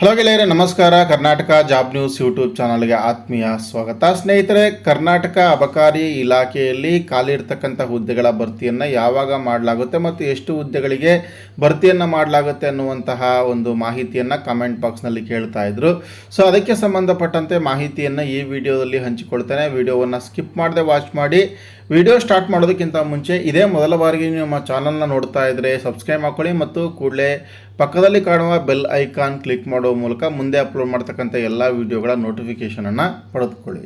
Hello ಗೆಳೆಯರೆ, ನಮಸ್ಕಾರ. Karnataka job news YouTube ಚಾನಲ್ಗೆ ಆತ್ಮೀಯ ಸ್ವಾಗತ. ಸ್ನೇಹಿತರೆ, ಕರ್ನಾಟಕ ಅಬಕಾರಿ ಇಲಾಖೆಯಲ್ಲಿ ಖಾಲಿ ಇರ್ತಕ್ಕಂಥ ಹುದ್ದೆಗಳ ಭರ್ತಿಯನ್ನು ಯಾವಾಗ ಮಾಡಲಾಗುತ್ತೆ ಮತ್ತು ಎಷ್ಟು ಹುದ್ದೆಗಳಿಗೆ ಭರ್ತಿಯನ್ನು ಮಾಡಲಾಗುತ್ತೆ ಅನ್ನುವಂತಹ ಒಂದು ಮಾಹಿತಿಯನ್ನು ಕಮೆಂಟ್ ಬಾಕ್ಸ್ನಲ್ಲಿ ಕೇಳ್ತಾ ಇದ್ರು. ಸೊ ಅದಕ್ಕೆ ಸಂಬಂಧಪಟ್ಟಂತೆ ಮಾಹಿತಿಯನ್ನು ಈ ವಿಡಿಯೋದಲ್ಲಿ ಹಂಚಿಕೊಳ್ತೇನೆ. ವಿಡಿಯೋವನ್ನು ಸ್ಕಿಪ್ ಮಾಡದೆ ವಾಚ್ ಮಾಡಿ. ವಿಡಿಯೋ ಸ್ಟಾರ್ಟ್ ಮಾಡೋದಕ್ಕಿಂತ ಮುಂಚೆ ಇದೇ ಮೊದಲ ಬಾರಿಗೆ ನಿಮ್ಮ ಚಾನಲ್ನ ನೋಡ್ತಾ ಇದ್ದರೆ ಸಬ್ಸ್ಕ್ರೈಬ್ ಮಾಡ್ಕೊಳ್ಳಿ ಮತ್ತು ಕೂಡಲೇ ಪಕ್ಕದಲ್ಲಿ ಕಾಣುವ ಬೆಲ್ ಐಕಾನ್ ಕ್ಲಿಕ್ ಮಾಡುವ ಮೂಲಕ ಮುಂದೆ ಅಪ್ಲೋಡ್ ಮಾಡ್ತಕ್ಕಂಥ ಎಲ್ಲ ವಿಡಿಯೋಗಳ ನೋಟಿಫಿಕೇಷನನ್ನು ಪಡೆದುಕೊಳ್ಳಿ.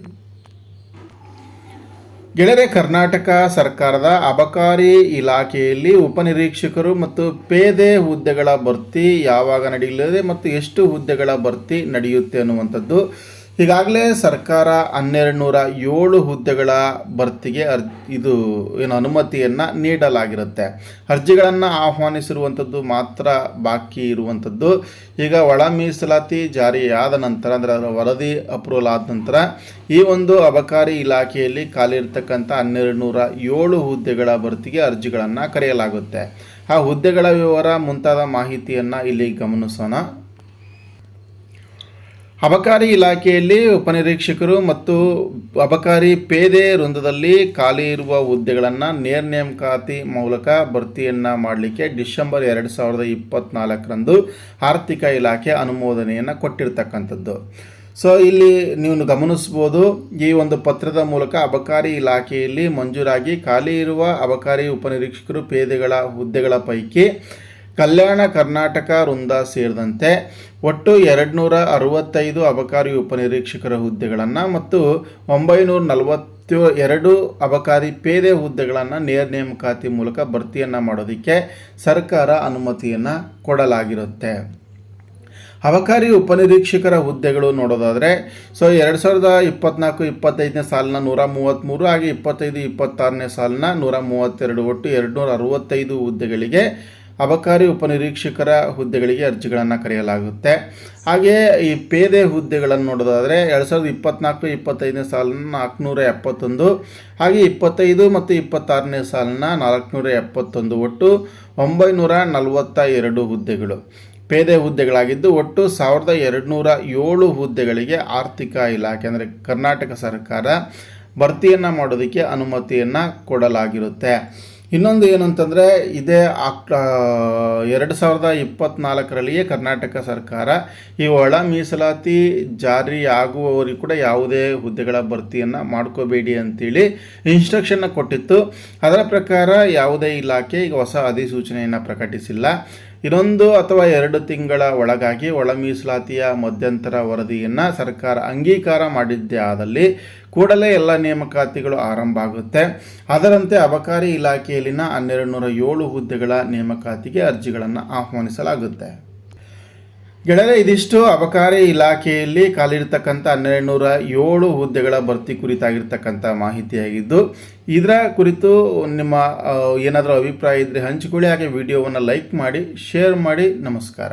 ಗೆಳೆಯರೆ, ಕರ್ನಾಟಕ ಸರ್ಕಾರದ ಅಬಕಾರಿ ಇಲಾಖೆಯಲ್ಲಿ ಉಪನಿರೀಕ್ಷಕರು ಮತ್ತು ಪೇದೆ ಹುದ್ದೆಗಳ ಭರ್ತಿ ಯಾವಾಗ ನಡೆಯಲಿದೆ ಮತ್ತು ಎಷ್ಟು ಹುದ್ದೆಗಳ ಭರ್ತಿ ನಡೆಯುತ್ತೆ ಅನ್ನುವಂಥದ್ದು ಈಗಾಗಲೇ ಸರ್ಕಾರ ಹನ್ನೆರಡು ನೂರ ಏಳು ಹುದ್ದೆಗಳ ಭರ್ತಿಗೆ ಅರ್, ಇದು, ಏನು ಅನುಮತಿಯನ್ನು ನೀಡಲಾಗಿರುತ್ತೆ. ಅರ್ಜಿಗಳನ್ನು ಆಹ್ವಾನಿಸಿರುವಂಥದ್ದು ಮಾತ್ರ ಬಾಕಿ ಇರುವಂಥದ್ದು. ಈಗ ಒಳ ಮೀಸಲಾತಿ ಜಾರಿಯಾದ ನಂತರ, ಅಂದರೆ ಅದರ ವರದಿ ಅಪ್ರೂವಲ್ ಆದ ನಂತರ, ಈ ಒಂದು ಅಬಕಾರಿ ಇಲಾಖೆಯಲ್ಲಿ ಖಾಲಿ ಇರ್ತಕ್ಕಂಥ ಹನ್ನೆರಡು ನೂರ ಏಳು ಹುದ್ದೆಗಳ ಭರ್ತಿಗೆ ಅರ್ಜಿಗಳನ್ನು ಕರೆಯಲಾಗುತ್ತೆ. ಆ ಹುದ್ದೆಗಳ ವಿವರ ಮುಂತಾದ ಮಾಹಿತಿಯನ್ನು ಇಲ್ಲಿ ಗಮನಿಸೋಣ. ಅಬಕಾರಿ ಇಲಾಖೆಯಲ್ಲಿ ಉಪನಿರೀಕ್ಷಕರು ಮತ್ತು ಅಬಕಾರಿ ಪೇದೆ ವೃಂದದಲ್ಲಿ ಖಾಲಿ ಇರುವ ಹುದ್ದೆಗಳನ್ನು ನೇರ ನೇಮಕಾತಿ ಮೂಲಕ ಭರ್ತಿಯನ್ನು ಮಾಡಲಿಕ್ಕೆ ಡಿಸೆಂಬರ್ ಎರಡು ಸಾವಿರದ ಇಪ್ಪತ್ತ್ನಾಲ್ಕರಂದು ಆರ್ಥಿಕ ಇಲಾಖೆ ಅನುಮೋದನೆಯನ್ನು ಕೊಟ್ಟಿರ್ತಕ್ಕಂಥದ್ದು. ಸೊ ಇಲ್ಲಿ ನೀವು ಗಮನಿಸ್ಬೋದು ಈ ಒಂದು ಪತ್ರದ ಮೂಲಕ ಅಬಕಾರಿ ಇಲಾಖೆಯಲ್ಲಿ ಮಂಜೂರಾಗಿ ಖಾಲಿ ಇರುವ ಅಬಕಾರಿ ಉಪನಿರೀಕ್ಷಕರು ಪೇದೆಗಳ ಹುದ್ದೆಗಳ ಪೈಕಿ ಕಲ್ಯಾಣ ಕರ್ನಾಟಕ ವೃಂದ ಸೇರಿದಂತೆ ಒಟ್ಟು ಎರಡುನೂರ ಅರವತ್ತೈದು ಅಬಕಾರಿ ಉಪನಿರೀಕ್ಷಕರ ಹುದ್ದೆಗಳನ್ನು ಮತ್ತು ಒಂಬೈನೂರ ನಲವತ್ತು ಎರಡು ಅಬಕಾರಿ ಪೇದೆ ಹುದ್ದೆಗಳನ್ನು ನೇರ ನೇಮಕಾತಿ ಮೂಲಕ ಭರ್ತಿಯನ್ನು ಮಾಡೋದಕ್ಕೆ ಸರ್ಕಾರ ಅನುಮತಿಯನ್ನು ಕೊಡಲಾಗಿರುತ್ತೆ. ಅಬಕಾರಿ ಉಪನಿರೀಕ್ಷಕರ ಹುದ್ದೆಗಳು ನೋಡೋದಾದರೆ, ಸೊ ಎರಡು ಸಾವಿರದ ಇಪ್ಪತ್ನಾಲ್ಕು ಇಪ್ಪತ್ತೈದನೇ ಸಾಲಿನ ನೂರ ಮೂವತ್ತ್ಮೂರು ಹಾಗೆ ಇಪ್ಪತ್ತೈದು ಇಪ್ಪತ್ತಾರನೇ ಸಾಲಿನ ನೂರ ಮೂವತ್ತೆರಡು ಒಟ್ಟು ಎರಡು ನೂರ ಅರವತ್ತೈದು ಹುದ್ದೆಗಳಿಗೆ ಅಬಕಾರಿ ಉಪನಿರೀಕ್ಷಕರ ಹುದ್ದೆಗಳಿಗೆ ಅರ್ಜಿಗಳನ್ನು ಕರೆಯಲಾಗುತ್ತೆ. ಹಾಗೆಯೇ ಈ ಪೇದೆ ಹುದ್ದೆಗಳನ್ನು ನೋಡೋದಾದರೆ ಎರಡು ಸಾವಿರದ ಇಪ್ಪತ್ನಾಲ್ಕು ಇಪ್ಪತ್ತೈದನೇ ಸಾಲನ್ನು ನಾಲ್ಕುನೂರ ಎಪ್ಪತ್ತೊಂದು, ಹಾಗೆ ಇಪ್ಪತ್ತೈದು ಮತ್ತು ಇಪ್ಪತ್ತಾರನೇ ಸಾಲನ್ನ ನಾಲ್ಕುನೂರ ಎಪ್ಪತ್ತೊಂದು ಒಟ್ಟು ಒಂಬೈನೂರ ನಲವತ್ತ ಎರಡು ಹುದ್ದೆಗಳು. ಪೇದೆ ಹುದ್ದೆಗಳಾಗಿದ್ದು ಒಟ್ಟು ಸಾವಿರದ ಎರಡುನೂರ ಏಳು ಹುದ್ದೆಗಳಿಗೆ ಆರ್ಥಿಕ ಇಲಾಖೆ ಅಂದರೆ ಕರ್ನಾಟಕ ಸರ್ಕಾರ ಭರ್ತಿಯನ್ನು ಮಾಡೋದಕ್ಕೆ ಅನುಮತಿಯನ್ನು ಕೊಡಲಾಗಿರುತ್ತೆ. ಇನ್ನೊಂದು ಏನಂತಂದರೆ, ಇದೇ ಆಕ್ಟ ಎರಡು ಸಾವಿರದ ಇಪ್ಪತ್ತ್ನಾಲ್ಕರಲ್ಲಿಯೇ ಕರ್ನಾಟಕ ಸರ್ಕಾರ ಈ ಒಳ ಮೀಸಲಾತಿ ಜಾರಿ ಆಗುವವರಿಗೆ ಕೂಡ ಯಾವುದೇ ಹುದ್ದೆಗಳ ಭರ್ತಿಯನ್ನು ಮಾಡ್ಕೋಬೇಡಿ ಅಂತೇಳಿ ಇನ್ಸ್ಟ್ರಕ್ಷನ್ನ ಕೊಟ್ಟಿತ್ತು. ಅದರ ಪ್ರಕಾರ ಯಾವುದೇ ಇಲಾಖೆ ಈಗ ಹೊಸ ಅಧಿಸೂಚನೆಯನ್ನು ಪ್ರಕಟಿಸಿಲ್ಲ. ಇನ್ನೊಂದು ಅಥವಾ ಎರಡು ತಿಂಗಳ ಒಳಗಾಗಿ ಒಳ ಮೀಸಲಾತಿಯ ಮಧ್ಯಂತರ ವರದಿಯನ್ನು ಸರ್ಕಾರ ಅಂಗೀಕಾರ ಮಾಡಿದ್ದೇ ಆದಲ್ಲಿ ಕೂಡಲೇ ಎಲ್ಲ ನೇಮಕಾತಿಗಳು ಆರಂಭ ಆಗುತ್ತೆ. ಅದರಂತೆ ಅಬಕಾರಿ ಇಲಾಖೆಯಲ್ಲಿನ ಹನ್ನೆರಡು ನೂರ ಏಳು ಹುದ್ದೆಗಳ ನೇಮಕಾತಿಗೆ ಅರ್ಜಿಗಳನ್ನು ಆಹ್ವಾನಿಸಲಾಗುತ್ತೆ. ಗೆಳೆಯರೆ, ಇದಿಷ್ಟು ಅಬಕಾರಿ ಇಲಾಖೆಯಲ್ಲಿ ಖಾಲಿರ್ತಕ್ಕಂಥ ಹನ್ನೆರಡು ನೂರ ಏಳು ಹುದ್ದೆಗಳ ಭರ್ತಿ ಕುರಿತಾಗಿರ್ತಕ್ಕಂಥ ಮಾಹಿತಿಯಾಗಿದ್ದು, ಇದರ ಕುರಿತು ನಿಮ್ಮ ಏನಾದರೂ ಅಭಿಪ್ರಾಯ ಇದ್ದರೆ ಹಂಚಿಕೊಳ್ಳಿ. ಹಾಗೆ ವಿಡಿಯೋವನ್ನು ಲೈಕ್ ಮಾಡಿ, ಶೇರ್ ಮಾಡಿ. ನಮಸ್ಕಾರ.